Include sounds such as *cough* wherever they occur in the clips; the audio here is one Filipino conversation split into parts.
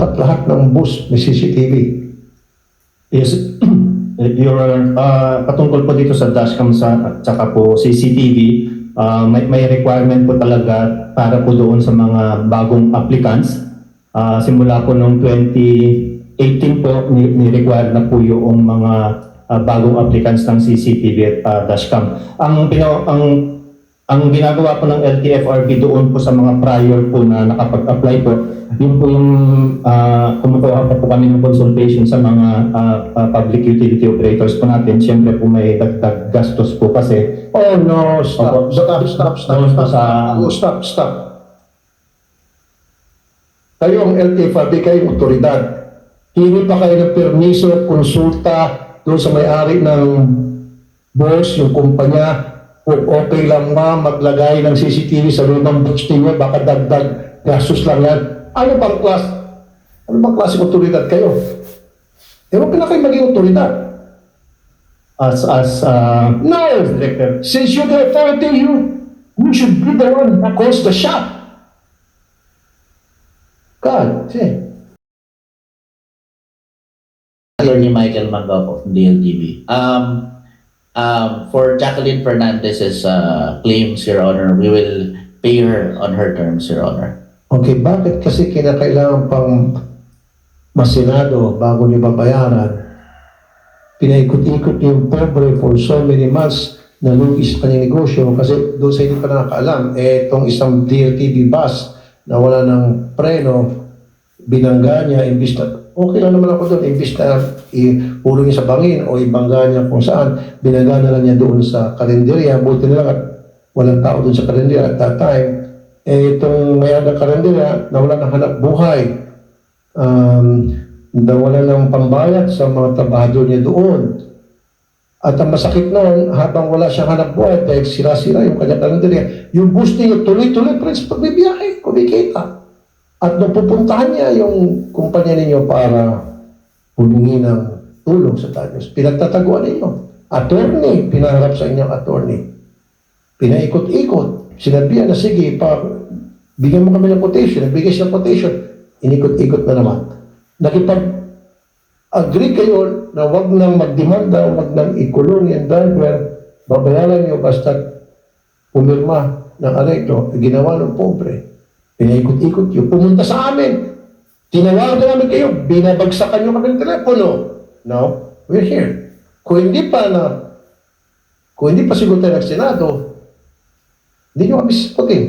At lahat ng bus may CCTV. Yes, *clears throat* Your Honor, ah, patungkol po dito sa dashcam sa, at saka po CCTV, ah, may, may requirement po talaga para po doon sa mga bagong applicants. Ah, simula po noong 2018 po, ni, ni-require na po yung mga ah, bagong applicants ng CCTV at ah, dashcam. Ang, pina- ang ang ginagawa po ng LTFRB doon po sa mga prior po na nakapag-apply po, yun po yung uh, kumukuha po kami ng consultation sa mga ah, public utility operators po natin. Siyempre po may dagdag gastos po kasi. Oh no, stop, Opo. stop, stop, stop, po stop, sa- Oh, stop, stop. Kayo ang LTFRB, kayo ang otoridad. Hingi pa kayo ng permiso, konsulta doon sa may-ari ng boss, yung kumpanya, kung okay lang ba maglagay ng CCTV sa loob ng box ninyo, baka dagdag gastos lang yan. Ano bang klas? Ano bang klaseng otoridad kayo? Ewan ka na kayo maging otoridad. As, as, ah, No! Director. Since you're the authority, you, you should be the one that calls the shot. God, see. Attorney Michael Mangopo from DLTV. Um, um, for Jacqueline Fernandez's uh, claims, Your Honor, we will pay her on her terms, Your Honor. Okay, bakit kasi kinakailangan pang masinado bago niyo babayaran? Pinaikot-ikot yung pobre for so many months na lugi sa kanyang negosyo kasi doon sa hindi pa nakakaalam, eh, itong isang DLTV bus na wala ng preno, binangga niya, imbis na, okay lang naman ako doon, imbis na iulo niya sa bangin o ibangga niya kung saan, binangga na lang niya doon sa kalenderya, buti na lang at walang tao doon sa kalenderya at that time, eh itong may ng kalenderya na wala ng hanap buhay, um, nawala ng pambayad sa mga trabahador niya doon. At ang masakit noon, habang wala siyang hanap buhay dahil sira-sira yung kanyang kalendarya, yung bus niya tuloy-tuloy pa rin sa pagbibiyahe, kumikita. At nung pupuntahan niya yung kumpanya ninyo para humingi ng tulong sa Tanyos, pinagtataguan ninyo. Attorney, pinaharap sa inyong attorney. Pinaikot-ikot. Sinabihan na sige, pa, bigyan mo kami ng quotation. Nagbigay siya ng quotation. Inikot-ikot na naman. Nakipag agree kayo na wag nang magdemanda, wag nang ikulong yung driver, babayaran niyo basta pumirma ng areglo, ginawa ng pobre. Pinaikot-ikot yun. Pumunta sa amin. Tinawagan namin kayo. Binabagsakan niyo kami telepono. No, we're here. Kung hindi pa na, kung hindi pa siguro tayo ng Senado, hindi niyo kami sisputin.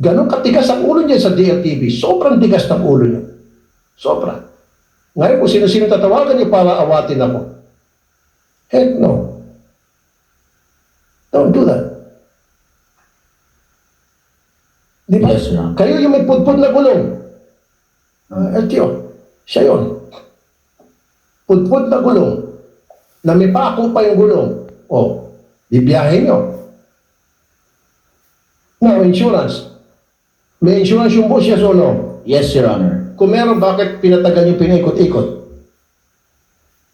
Ganon katigas ang ulo niya sa DLTV. Sobrang tigas ng ulo niya. Sobra. Ngayon kung sino-sino tatawagan niyo para awatin ako. Heck no. Don't do that. Di ba? Yes, Your Honor. Kayo yung may pudpud na gulong. Uh, LTO. Siya yun. Pudpud na gulong. Na may pako pa yung gulong. O, bibiyahin nyo. Now, insurance. May insurance yung boss, yes or no? Yes, Your Honor. Kung meron, bakit pinatagal yung pinaikot-ikot?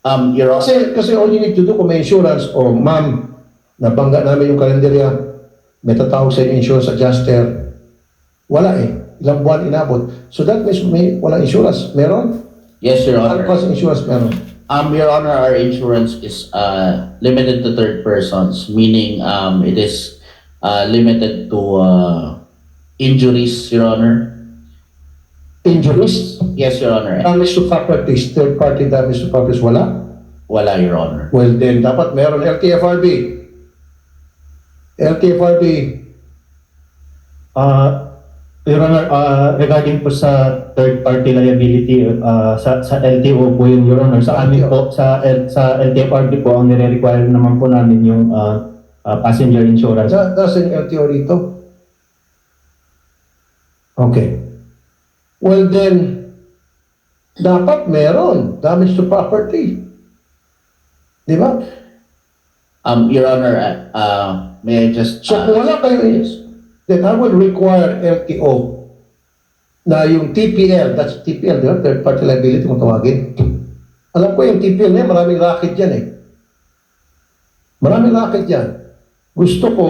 Um, Your Honor, Kasi, kasi all you need to do kung may insurance, o ma'am, nabangga namin yung kalendarya, may tatawag sa insurance adjuster, wala eh. Ilang buwan inabot. So that means may walang insurance. Meron? yes, Your Ano Honor. klaseng insurance meron? Um, Your Honor, our insurance is uh, limited to third persons, meaning um, it is uh, limited to uh, injuries, Your Honor. Injuries? Yes, Your Honor. Damage to properties, third party damage to properties, wala? Wala, Your Honor. Well then, dapat meron LTFRB. LTFRB, ah, Your Honor, ah, regarding po sa third party liability ah, sa sa LTO po yun, Your Honor. Sa amin po, sa L, sa LTFRB po, ang nire-require naman po namin yung ah, ah, passenger insurance. Sa, nasa yung LTO rito? Okay. Well then, dapat meron damage to property. Di ba? Um, Your Honor, uh, uh, may I just... So uh, kung wala kayo, yes. Then I will require LTO na yung TPL, that's TPL, di? Third party liability kung tawagin. Alam ko yung TPL na yan, maraming racket yan eh. Maraming racket yan. Gusto ko,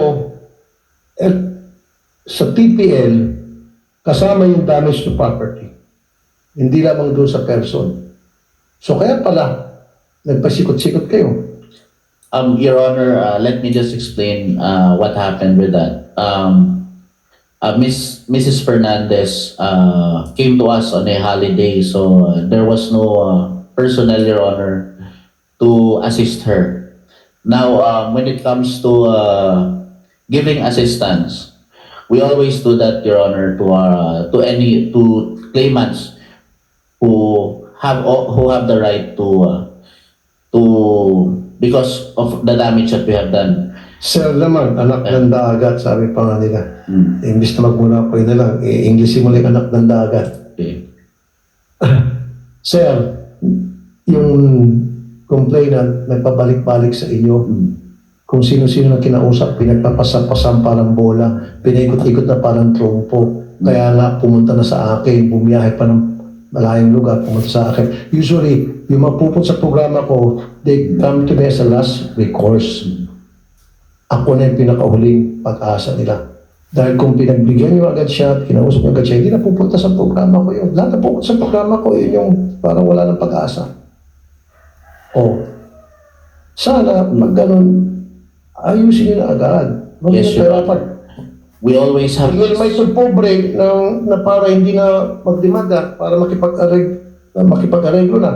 eh, sa TPL, kasama yung damage to property. Hindi lamang doon sa person. So kaya pala, nagpasikot-sikot kayo. Um, Your Honor, uh, let me just explain uh, what happened with that. Um, uh, Miss Mrs. Fernandez uh, came to us on a holiday, so uh, there was no uh, personnel, Your Honor, to assist her. Now, um, when it comes to uh, giving assistance, we always do that, Your Honor, to uh, to any to claimants who have who have the right to uh, to because of the damage that we have done. Sir naman, anak ng dagat, sabi pa nga nila. Mm. Imbis na magmuna pa na lang, i-English mo lang anak ng dagat. Okay. *laughs* Sir, yung complainant nagpabalik-balik sa inyo Mm. kung sino-sino na kinausap, pinagpapasampasan parang bola, pinaikot-ikot na parang trompo. Kaya nga, pumunta na sa akin, bumiyahe pa ng malayong lugar, pumunta sa akin. Usually, yung mapupunta sa programa ko, they come to me as a last recourse. Ako na yung pinakahuling pag-asa nila. Dahil kung pinagbigyan niyo agad siya at kinausap niyo agad siya, hindi na pupunta sa programa ko yun. Lahat na pupunta sa programa ko, yun yung parang wala ng pag-asa. O, sana, pag ganun, ayusin niyo na agad. Huwag Yes, Your dapat. We always have Tingin may pobre na, na para hindi na magdemanda, para makipag-areg, na makipag-areglo na.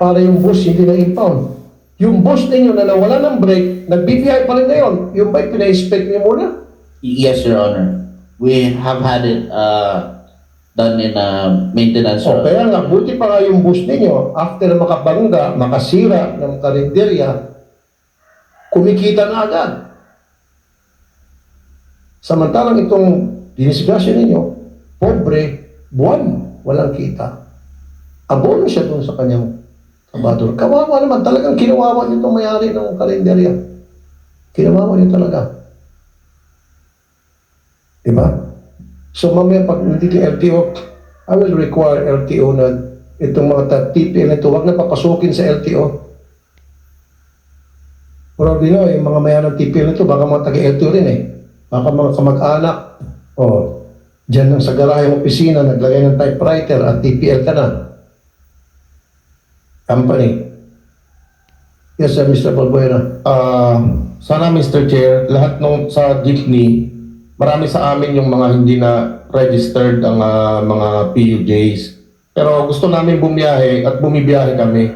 Para yung boss hindi na impound. Yung boss ninyo na nawala ng break, nag-BPI pa rin ngayon, yung bike pina-inspect niyo muna. Yes, Your Honor. We have had it uh, done in uh, maintenance. O kaya nga, buti pa nga yung boss ninyo, after na makabangga, makasira ng karinderya, kumikita na agad. Samantalang itong dinisgrasya ninyo, pobre, buwan, walang kita. Abono siya doon sa kanyang trabador. Kawawa naman, talagang kinawawa niyo itong mayari ng karinderya. Kinawawa niyo talaga. Diba? So mamaya pag nandito LTO, I will require LTO na itong mga TPL na ito, huwag na papasukin sa LTO. Probably no, yung mga mayan ng TPL na ito, baka mga taga-LTO rin eh. Baka mga kamag-anak, o dyan lang sa garahe ng opisina, naglagay ng typewriter at TPL ka na. Company. Yes, sir, Mr. Balbuena. Ah, sana Mr. Chair, lahat nung sa jeepney, marami sa amin yung mga hindi na registered ang ah, mga PUJs. Pero gusto namin bumiyahe at bumibiyahe kami.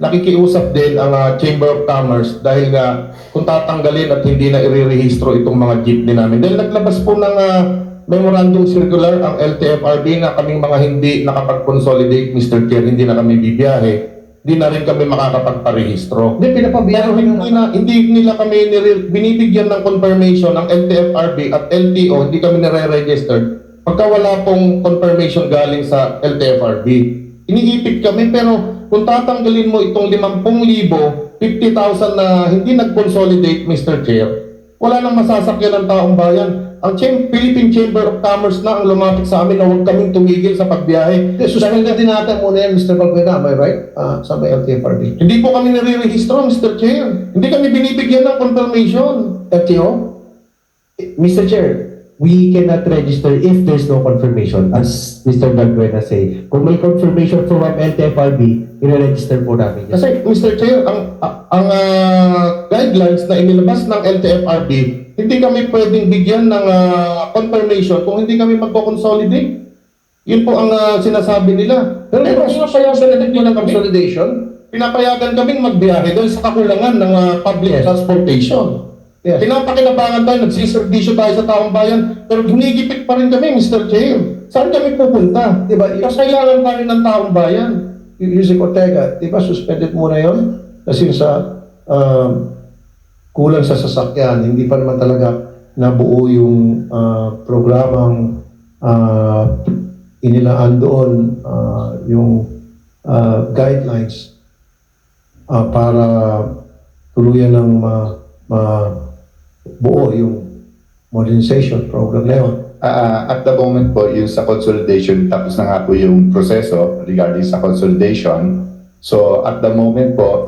Nakikiusap din ang ah, Chamber of Commerce dahil nga kung tatanggalin at hindi na irirehistro itong mga jeepney namin. Dahil naglabas po ng ah, memorandum circular ang LTFRB na kaming mga hindi nakapag-consolidate, Mr. Chair, hindi na kami bibiyahe. Hindi na rin kami makakapagparehistro. Hindi, pinapabiyahe Pero hindi, na, hindi nila kami nire- binibigyan ng confirmation ng LTFRB at LTO, hindi kami nire-registered pagka wala pong confirmation galing sa LTFRB. Iniipit kami pero kung tatanggalin mo itong 50,000, 50,000 na hindi nag-consolidate, Mr. Chair, wala nang masasakyan ng taong bayan. Ang Cham- Philippine Chamber of Commerce na ang lumapit sa amin na huwag kaming tumigil sa pagbiyahe. Hindi, suspended din natin muna yan, Mr. Balbuena. Am I right? Ah, sa may LTFRB. Hindi po kami nire-rehistro, Mr. Chair. Hindi kami binibigyan ng confirmation. LTO? Mr. Chair, we cannot register if there's no confirmation, as Mr. Balbuena say. Kung may confirmation from LTFRB, i-register po namin yan. Kasi Mr. Chair, ang ang ah, guidelines na inilabas ng LTFRB, hindi kami pwedeng bigyan ng ah, confirmation kung hindi kami magko-consolidate. Yun po ang ah, sinasabi nila. Pero ba pinapayagan natin yung consolidation? Pinapayagan kaming magbiyahe dahil sa kakulangan ng ah, public transportation. Yes. Pinapakinabangan tayo, nagsiservisyo tayo sa taong bayan, pero ginigipit pa rin kami, Mr. Chair. Saan kami pupunta? Di ba, Kasi kailangan pa rin ng taong bayan. Y- Yusek Ortega, di ba suspended muna yon? Kasi sa um, kulang sa sasakyan, hindi pa naman talaga nabuo yung ah, programang uh, inilaan doon ah, yung ah, guidelines ah, para tuluyan ng ma, ma- buo yung modernization program na yun. Ah, at the moment po, yung sa consolidation, tapos na nga po yung proseso regarding sa consolidation. So, at the moment po,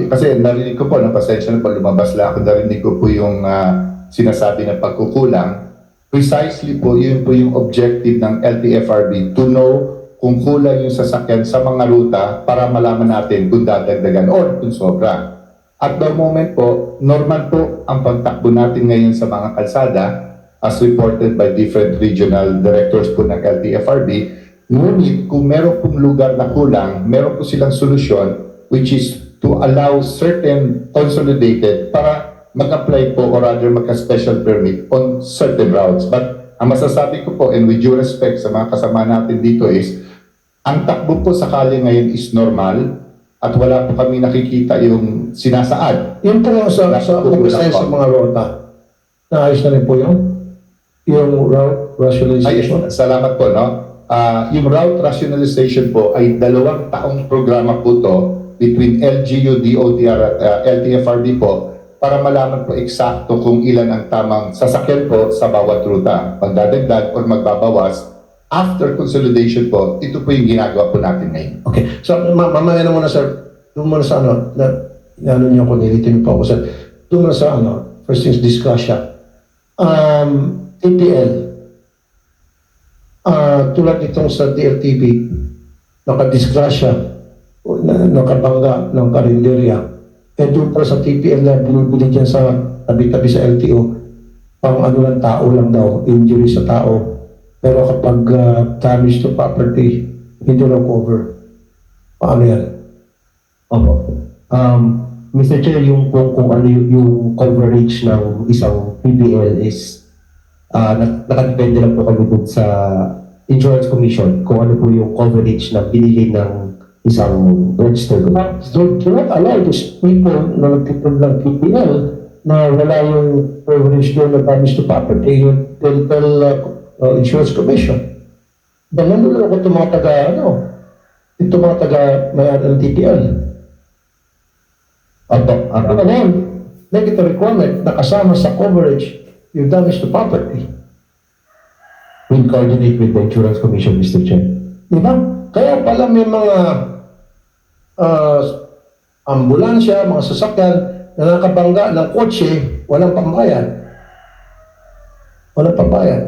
y- kasi narinig ko po, napasensya na po, lumabas lang ako, narinig ko po yung ah, sinasabi na pagkukulang. Precisely po, yun po yung objective ng LTFRB to know kung kulang yung sasakyan sa mga ruta para malaman natin kung dadagdagan or kung sobra. At the moment po, normal po ang pagtakbo natin ngayon sa mga kalsada as reported by different regional directors po ng LTFRB. Ngunit kung meron pong lugar na kulang, meron po silang solusyon which is to allow certain consolidated para mag-apply po or rather magka-special permit on certain routes. But ang masasabi ko po and with due respect sa mga kasama natin dito is ang takbo po sakali ngayon is normal at wala po kami nakikita yung sinasaad. Yung po sa, sa umpisa sa mga rota, naayos na rin po yun? Yung route Ay, rationalization? salamat po, no? Ah, yung route rationalization po ay dalawang taong programa po to between LGU, DOTR at ah, LTFRB po para malaman po eksakto kung ilan ang tamang sasakyan po sa bawat ruta. Magdadagdag or magbabawas. After consolidation po, ito po yung ginagawa po natin ngayon. Okay. So, ma mamaya na muna, sir. Doon muna sa ano, na, na ano niyo ako, nilitin po ako, sir. Doon muna sa ano, first things discussion. Um, TPL. Ah, tulad itong sa DLTV, nakadisgrasya, nakabangga ng karinderya. Eh doon pa sa TPL na binibili dyan sa tabi-tabi sa LTO, pang ano lang tao lang daw, injury sa tao. Pero kapag ah, damage to property, hindi raw cover. Paano yan? Opo. Um, Mr. Chair, yung kung, kung ano yung, yung coverage ng isang PBL is uh, nakadepende lang po kami dun sa Insurance Commission kung ano po yung coverage na binili ng isang registered company. Do, do not allow these people na nagtipid ng PPL na wala yung coverage doon na damage to property, yung they'll tell uh, uh, Insurance Commission. Dahil nandun ako itong mga taga, ano, itong mga taga may ng TPL. Opo. Ano na it a requirement na kasama sa coverage yung damage to property. we'll coordinate with the Insurance Commission, Mr. Chair. Di? Kaya pala may mga ah, ambulansya, mga sasakyan na nakabangga ng kotse, walang pambayad. Walang pambayad.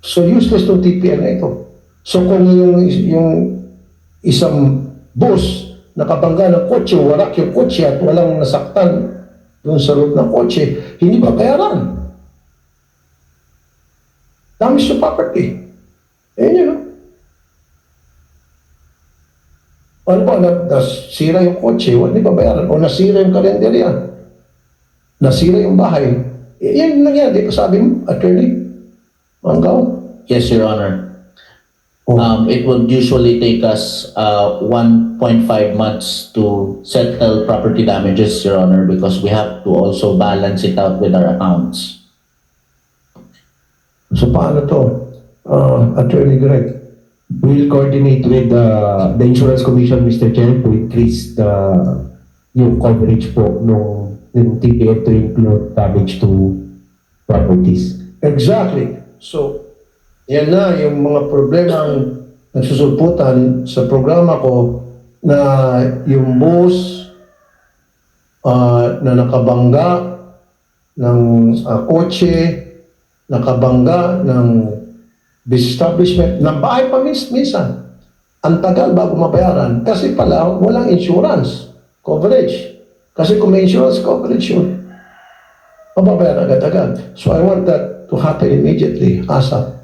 So useless itong TPL na ito. So kung yung, yung isang bus nakabangga ng kotse, warak yung kotse at walang nasaktan doon sa loob ng kotse, hindi ba bayaran? Damage to property. Ayun yun, no? Ano ba, na, nasira yung kotse, hindi ba bayaran? O nasira yung kalendarya? Nasira yung bahay? Eh, yan nangyari, sabi mo, attorney? Manggaw? Yes, Your Honor. Oh. Um, it would usually take us uh, 1.5 months to settle property damages, Your Honor, because we have to also balance it out with our accounts. So paano to? Uh, attorney Greg? We'll coordinate with uh, the Insurance Commission, Mr. Chair, to increase the yung coverage po nung yung TPF to include damage to properties. Exactly. So, yan na yung mga problemang nagsusulputan sa programa ko na yung bus ah, na nakabangga ng ah, kotse, nakabangga ng establishment, ng bahay pa minsan. Ang tagal bago mabayaran kasi pala walang insurance coverage. Kasi kung may insurance coverage yun, mababayaran agad-agad. So I want that to happen immediately, ASAP.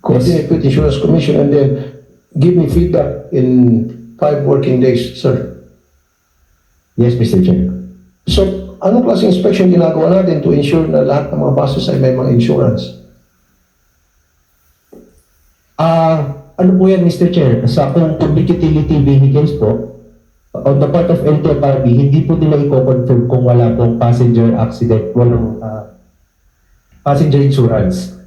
Coordinate with Insurance Commission and then give me feedback in five working days, sir. Yes, Mr. Chair. So, anong klase inspection ginagawa natin to ensure na lahat ng mga buses ay may mga insurance? Ah, ano po yan, Mr. Chair? Sa kung public utility vehicles po, on the part of LTFRB, hindi po nila i-confirm kung wala pong passenger accident, walang ah, passenger insurance.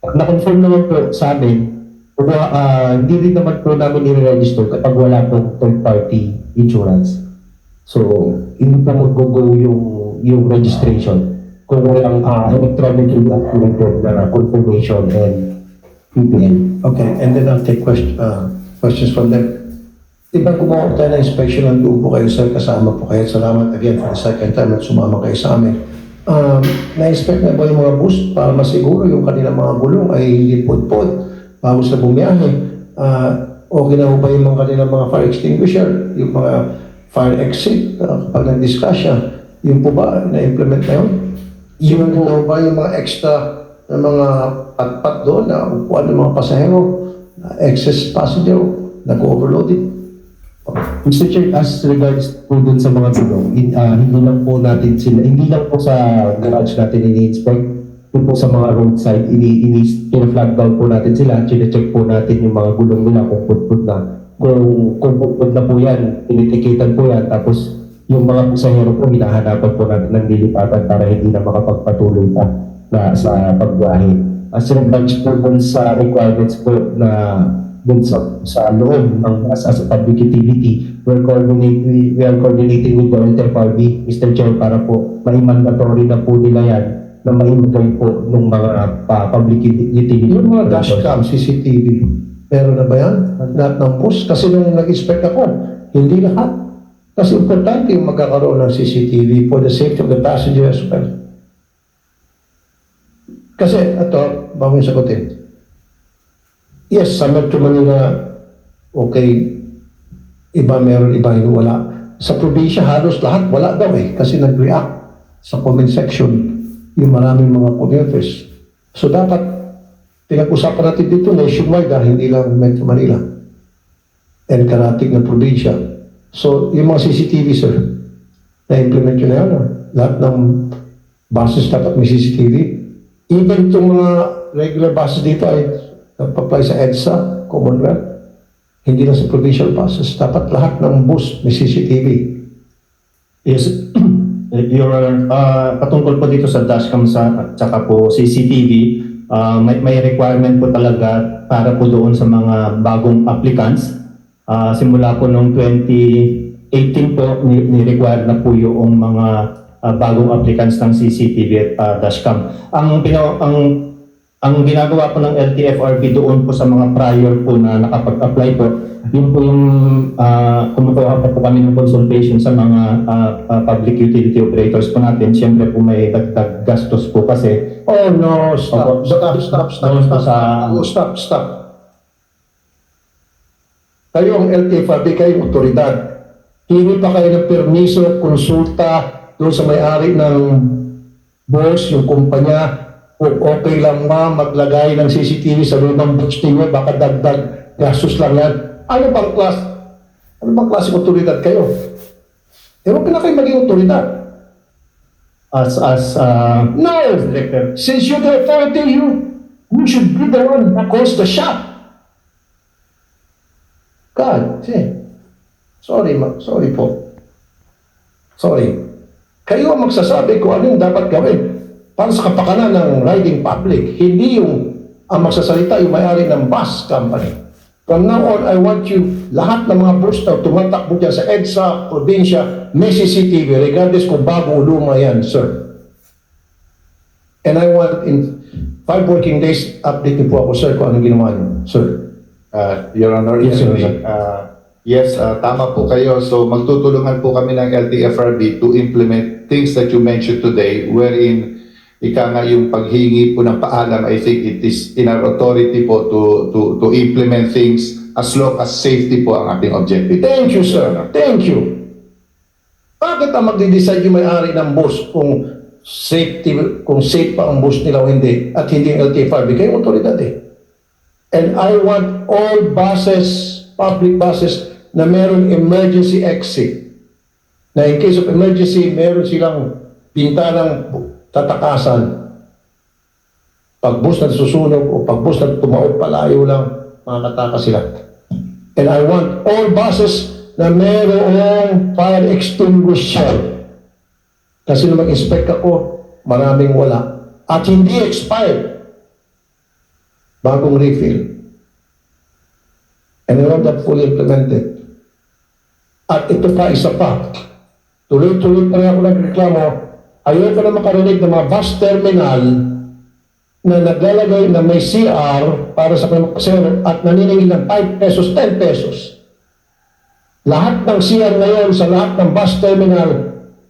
Na-confirm naman po sa amin, ah, hindi rin naman po namin i-register kapag wala pong third-party insurance. So, hindi po mag-go yung, yung registration kung walang uh, electronically activated na confirmation and PPL. Okay, and then I'll take question, uh, questions from them. Di ba gumawa tayo ng inspection ng lubo kayo, sir, kasama po kayo. Salamat again for the second time at sumama kayo sa amin. Um, na-inspect na ba yung mga bus para masiguro yung kanilang mga gulong ay hindi pudpud bago sa bumiyahe? Ah, okay na ba yung mga kanilang mga fire extinguisher, yung mga fire exit ah, kapag nag-discuss siya? Yung po ba na-implement na yun? Yung po ba yung mga extra na mga patpat doon na upuan ng mga pasahero, na excess passenger, nag-overloaded? Mr. Chair, as regards po dun sa mga gulong, in, ah, hindi lang po natin sila, hindi lang po sa garage natin ini-inspect, yun po sa mga roadside, ini, ini, flag down po natin sila, chine-check po natin yung mga gulong nila kung putput na. Kung, kung putput na po yan, tinitikitan po yan, tapos yung mga pasahero po, hinahanapan po natin ng lilipatan para hindi na makapagpatuloy pa na sa pagbiyahe. As regards po dun sa requirements po na dun sa, sa loob ng as, as a public utility, we're coordinate, we, we are coordinating with the LTFRB, Mr. Chair, para po may-mandatory na po nila yan na maimagay po ng mga pa, public utility. Yung mga dashcam, CCTV, meron na ba yan? Lahat ng bus? Kasi nung nag-inspect ako, hindi lahat. Kasi importante yung magkakaroon ng CCTV for the safety of the passenger as well. Kasi, ito, bago yung sagutin. Yes, sa Metro Manila, okay, iba meron, iba hindi wala. Sa probinsya, halos lahat wala daw eh, kasi nag-react sa comment section yung maraming mga commuters. So dapat pinag-usapan natin dito nationwide ah, hindi lang Metro Manila and karating na probinsya. So, yung mga CCTV, sir, na-implement yun na yan. ah. Lahat ng buses dapat may CCTV. Even itong mga regular buses dito ay nagpa-apply sa EDSA, Commonwealth. Hindi lang sa provincial buses. Dapat lahat ng bus may CCTV. Yes, *clears throat* Your Honor, ah, patungkol po dito sa dashcam sa at saka po CCTV, ah, may, may requirement po talaga para po doon sa mga bagong applicants. Ah, simula po noong 2018 po, ni- ni-require na po yung mga ah, bagong applicants ng CCTV at ah, dashcam. Ang, pina, ang ang ginagawa po ng LTFRB doon po sa mga prior po na nakapag-apply po, yun po yung uh, kumukuha pa po kami ng consultation sa mga ah, ah, public utility operators po natin. Siyempre po may dagdag gastos po kasi Oh no, stop, Opo. stop, stop, stop, stop, sa- Oh, stop, stop. Kayo ang LTFRB, kayo ang otoridad. Hingi pa kayo ng permiso, konsulta doon sa may-ari ng boss, yung kumpanya, okay lang ba maglagay ng CCTV sa loob ng box ninyo, baka dagdag gastos lang yan. Ano bang klas? Ano bang klaseng otoridad kayo? Eh, huwag na kayo maging otoridad. as as ah, No! Since you're the authority, you, you should be the one that calls the shot. God, see. Sorry, ma sorry po. Sorry. Kayo ang magsasabi kung ano yung dapat gawin para sa kapakanan ng riding public. Hindi yung ang magsasalita yung may-ari ng bus company. From now on, I want you, lahat ng mga bus na tumatakbo dyan sa EDSA, probinsya, may CCTV, regardless kung bago o luma yan, sir. And I want in five working days, update niyo po ako, sir, kung anong ginawa niyo, sir. Uh, Your Honor, Yes, Your Honor. uh, yes, uh, tama po kayo. So magtutulungan po kami ng LTFRB to implement things that you mentioned today wherein ika nga yung paghingi po ng paalam, I think it is in our authority po to, to, to implement things as long as safety po ang ating objective. Thank you, sir. Thank you. Bakit ang magde-decide yung may-ari ng bus kung safety, kung safe pa ang bus nila o hindi at hindi ang LTFRB? Kayo otoridad eh. And I want all buses, public buses, na meron emergency exit. Na in case of emergency, meron silang bintanang tatakasan. Pag bus na susunog o pag bus na tumaot palayo lang, makakatakas sila. And I want all buses na mayroong fire extinguisher. Kasi nung mag-inspect ako, maraming wala. At hindi expired. Bagong refill. And I want that fully implemented. At ito pa, isa pa. Tuloy-tuloy pa rin ako nagreklamo. Ayoko na makarinig ng mga bus terminal na naglalagay na may CR para sa kanyang pasero at naniningil ng 5 pesos, 10 pesos. Lahat ng CR ngayon sa lahat ng bus terminal,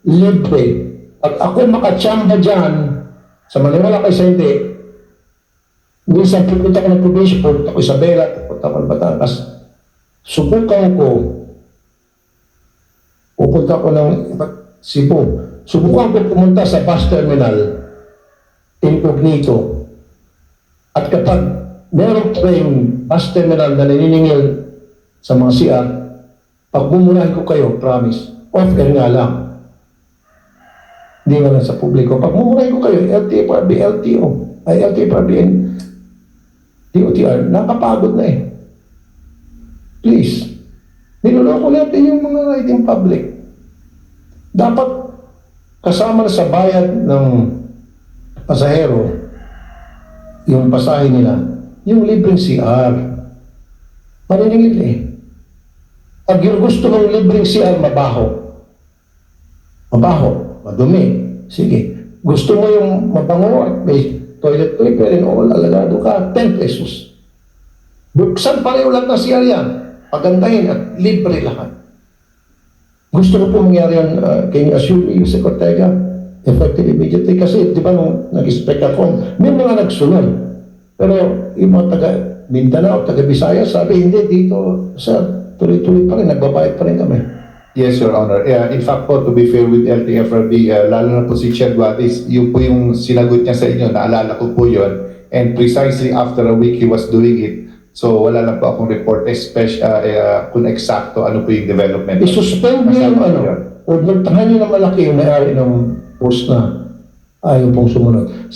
libre. At ako makatsamba dyan, sa maniwala kayo sa hindi, minsan pupunta ko ng probinsya, pupunta ko Isabela, pupunta ko ng Batangas, subukan ko, pupunta ko ng Cebu, subukan ko pumunta sa bus terminal, incognito, at kapag meron pa yung bus terminal na naniningil sa mga CR, pagmumurahin ko kayo, promise, off-air nga lang. Hindi nga lang sa publiko. Pagmumurahin ko kayo, LTFRB, LTO, ay LTFRB DOTR, nakapagod na eh. Please, niloloko natin yung mga riding public. Dapat kasama na sa bayad ng pasahero, yung pasahe nila, yung libreng CR. Maniningil eh. Pag yung gusto ng libreng CR, mabaho. Mabaho, madumi. Sige. Gusto mo yung mabango at may toilet paper and all, alagado ka, 10 pesos. Buksan pareho lahat ng CR yan. Pagandahin at libre lahat. Gusto ko po mangyari yan, uh, can you assure me, Yusek Ortega, effective immediately? Kasi, di ba, nung nag-expect ako, may mga nagsunod. Pero yung mga taga Mindanao, taga Visayas, sabi, hindi, dito, sir, tuloy-tuloy pa rin, nagbabayad pa rin kami. Yes, Your Honor. Yeah, in fact po, to be fair with LTFRB, uh, lalo na po si Chair Guadis, yun po yung sinagot niya sa inyo, naalala ko po yun. And precisely after a week, he was doing it. So wala lang po akong report, especially uh, uh, kung eksakto ano po yung development. I-suspend niyo yung ano, o magtahan niyo na malaki yung may-ari ng post na ayaw pong sumunod.